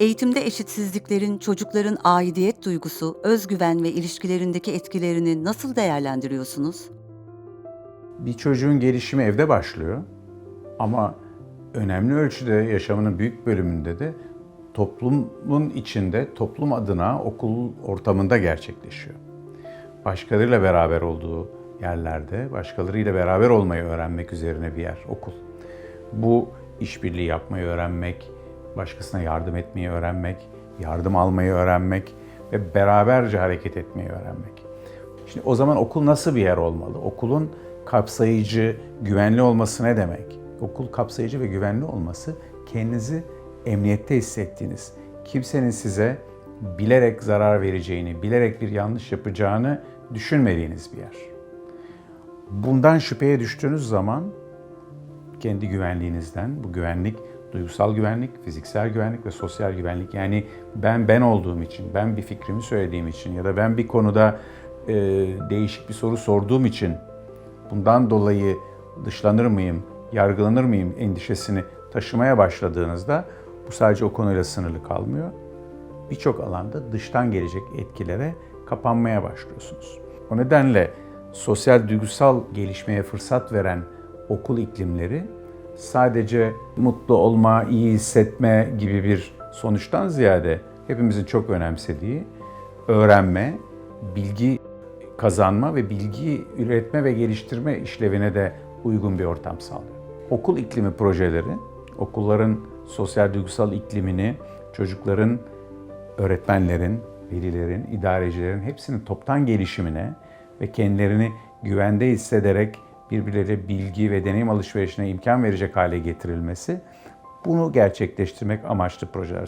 Eğitimde eşitsizliklerin çocukların aidiyet duygusu, özgüven ve ilişkilerindeki etkilerini nasıl değerlendiriyorsunuz? Bir çocuğun gelişimi evde başlıyor ama önemli ölçüde yaşamının büyük bölümünde de toplumun içinde, toplum adına okul ortamında gerçekleşiyor. Başkalarıyla beraber olduğu yerlerde, başkalarıyla beraber olmayı öğrenmek üzerine bir yer okul. Bu işbirliği yapmayı öğrenmek, başkasına yardım etmeyi öğrenmek, yardım almayı öğrenmek ve beraberce hareket etmeyi öğrenmek. Şimdi o zaman okul nasıl bir yer olmalı? Okulun kapsayıcı, güvenli olması ne demek? Okul kapsayıcı ve güvenli olması kendinizi emniyette hissettiğiniz, kimsenin size bilerek zarar vereceğini, bilerek bir yanlış yapacağını düşünmediğiniz bir yer. Bundan şüpheye düştüğünüz zaman kendi güvenliğinizden, bu güvenlik duygusal güvenlik, fiziksel güvenlik ve sosyal güvenlik. Yani ben ben olduğum için, ben bir fikrimi söylediğim için ya da ben bir konuda e, değişik bir soru sorduğum için bundan dolayı dışlanır mıyım, yargılanır mıyım endişesini taşımaya başladığınızda bu sadece o konuyla sınırlı kalmıyor. Birçok alanda dıştan gelecek etkilere kapanmaya başlıyorsunuz. O nedenle sosyal duygusal gelişmeye fırsat veren okul iklimleri sadece mutlu olma, iyi hissetme gibi bir sonuçtan ziyade hepimizin çok önemsediği öğrenme, bilgi kazanma ve bilgi üretme ve geliştirme işlevine de uygun bir ortam sağlıyor. Okul iklimi projeleri, okulların sosyal duygusal iklimini çocukların, öğretmenlerin, velilerin, idarecilerin hepsinin toptan gelişimine ve kendilerini güvende hissederek birbirleriyle bilgi ve deneyim alışverişine imkan verecek hale getirilmesi bunu gerçekleştirmek amaçlı projeler.